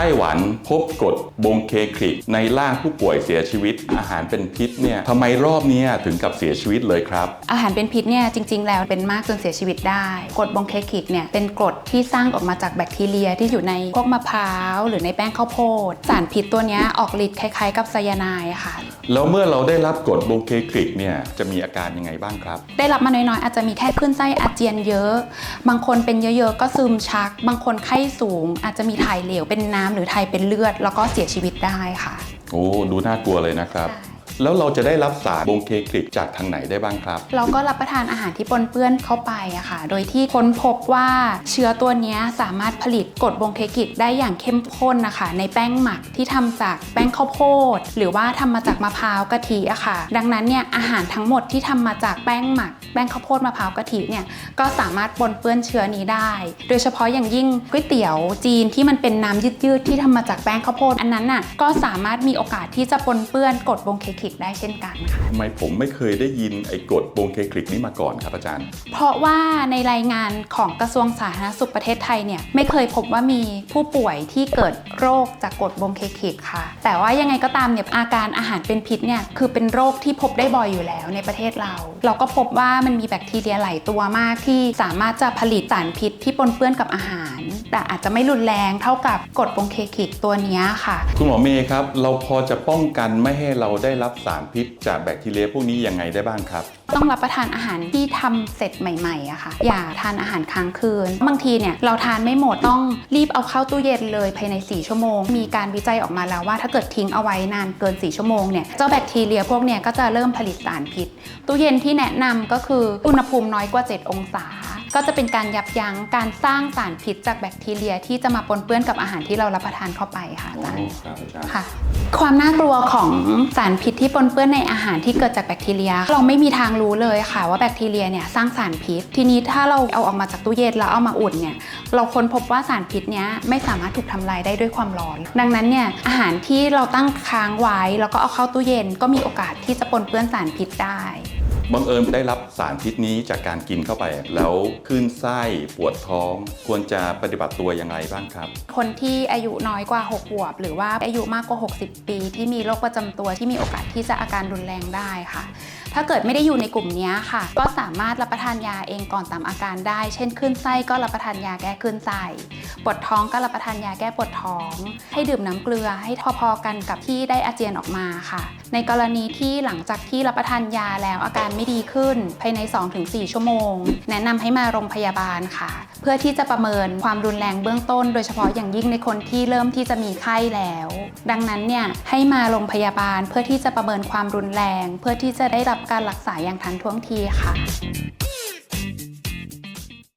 ไต้หวันพบกรดบงเคคริกในร่างผู้ป่วยเสียชีวิต อาหารเป็นพิษเนี่ยทำไมรอบเนี้ยถึงกับเสียชีวิตเลยครับ อาหารเป็นพิษเนี่ยจริง ๆ แล้วเป็นมากจนเสียชีวิตได้กรดบงเคคิกเนี่ยเป็นกรดที่สร้างออกมาจากแบคทีเรียที่อยู่ในพวกมะพร้าว หรือในแป้งข้าวโพดสารพิษตัวเนี้ยออกฤทธิ์คล้าย ๆ กับไซยาไนด์อะค่ะแล้วเมื่อเราได้รับกรดบงเคคริกเนี่ยจะมีอาการยังไงบ้างครับ ได้รับมาน้อยๆอาจจะมีแค่คลื่นไส้อาเจียนเยอะ บางคนเป็นเยอะๆก็ซึมชัก บางคนไข้สูง อาจจะมีถ่ายเหลวเป็นน้ำหรือถ่ายเป็นเลือด แล้วก็เสียชีวิตได้ค่ะ โอ้ ดูน่ากลัวเลยนะครับใช่ แล้วเราจะได้รับสารบงเคคริกจากทางไหนได้บ้างครับ เราก็รับประทานอาหารที่ปนเปื้อนเข้าไปอะค่ะ โดยที่ค้นพบว่าเชื้อตัวนี้สามารถผลิตกรดบงเคกิกได้อย่างเข้มข้นนะคะ ในแป้งหมักที่ทำจากแป้งข้าวโพด หรือว่าทำมาจากมะพร้าวกะทิอะค่ะ ดังนั้นเนี่ยอาหารทั้งหมดที่ทำมาจากแป้งหมัก แป้งข้าวโพดมะพร้าวกะทิเนี่ยก็สามารถปนเปื้อนเชื้อนี้ได้ โดยเฉพาะอย่างยิ่งก๋วยเตี๋ยวจีนที่มันเป็นน้ำยืดๆที่ทำมาจากแป้งข้าวโพดอันนั้นน่ะก็สามารถมีโอกาสที่จะปนเปื้อนกรดบงเคกิกได้เช่นกันค่ะทำไมผมไม่เคยได้ยินไอ้กรดบงเคคริกนี้มาก่อนครับอาจารย์ เพราะว่าในรายงานของกระทรวงสาธารณสุขประเทศไทยเนี่ยไม่เคยพบว่ามีผู้ป่วยที่เกิดโรคจากกรดบงเคคิกค่ะ แต่ว่ายังไงก็ตามเนี่ยอาการอาหารเป็นพิษเนี่ยคือเป็นโรคที่พบได้บ่อยอยู่แล้วในประเทศเรา เราก็พบว่ามันมีแบคทีเรียหลายตัวมากที่สามารถจะผลิตสารพิษที่ปนเปื้อนกับอาหาร แต่อาจจะไม่รุนแรงเท่ากับกรดบงเคคิกตัวเนี้ยค่ะ คุณหมอเมย์ครับ เราพอจะป้องกันไม่ให้เราได้รับสารพิษจากแบคทีเรียพวกนี้ยังไงได้บ้างครับ ต้องรับประทานอาหารที่ทำเสร็จใหม่ๆอะค่ะ อย่าทานอาหารค้างคืน บางทีเนี่ยเราทานไม่หมดต้องรีบเอาเข้าตู้เย็นเลยภายใน 4 ชั่วโมง มีการวิจัยออกมาแล้วว่าถ้าเกิดทิ้งเอาไว้นานเกิน 4 ชั่วโมงเนี่ยเจ้าแบคทีเรียพวกเนี่ยก็จะเริ่มผลิตสารพิษ ตู้เย็นที่แนะนำก็คืออุณหภูมิน้อยกว่า 7 องศา ก็จะเป็นการยับยั้งการสร้างสารพิษจากแบคทีเรีย ที่จะมาปนเปื้อนกับอาหารที่เรารับประทานเข้าไปค่ะอาจารย์ค่ะ ความน่ากลัวของสารพิษที่ปนเปื้อนในอาหารที่เกิดจากแบคทีเรีย เราไม่มีทางรู้เลยค่ะ ว่าแบคทีเรียเนี่ยสร้างสารพิษ ทีนี้ถ้าเราเอาออกมาจากตู้เย็นแล้วเอามาอุ่นเนี่ยเราค้นพบว่าสารพิษเนี้ยไม่สามารถถูกทำลายได้ด้วยความร้อน ดังนั้นเนี่ยอาหารที่เราตั้งค้างไว้ แล้วก็เอาเข้าตู้เย็นก็มีโอกาสที่จะปนเปื้อนสารพิษได้ บังเอิญได้รับสารพิษนี้จากการกินเข้าไป แล้วขึ้นไส้ปวดท้อง ควรจะปฏิบัติตัวยังไงบ้างครับ คนที่อายุน้อยกว่า 6 ขวบ หรือว่าอายุมากกว่า 60 ปี ที่มีโรคประจำตัวที่มีโอกาสที่จะอาการรุนแรงได้ค่ะถ้าเกิดไม่ได้อยู่ในกลุ่มนี้ค่ะ ก็สามารถรับประทานยาเองก่อนตามอาการได้ เช่นคลื่นไส้ก็รับประทานยาแก้คลื่นไส้ปวดท้องก็รับประทานยาแก้ปวดท้อง ให้ดื่มน้ำเกลือให้พอๆกันกับที่ได้อาเจียนออกมาค่ะ ในกรณีที่หลังจากที่รับประทานยาแล้วอาการไม่ดีขึ้น ภายใน 2-4 ชั่วโมง แนะนำให้มาโรงพยาบาลค่ะเพื่อที่จะประเมินความรุนแรงเบื้องต้น โดยเฉพาะอย่างยิ่งในคนที่เริ่มที่จะมีไข้แล้ว ดังนั้นเนี่ยให้มาโรงพยาบาลเพื่อที่จะประเมินความรุนแรง เพื่อที่จะได้รับการรักษาอย่างทันท่วงทีค่ะ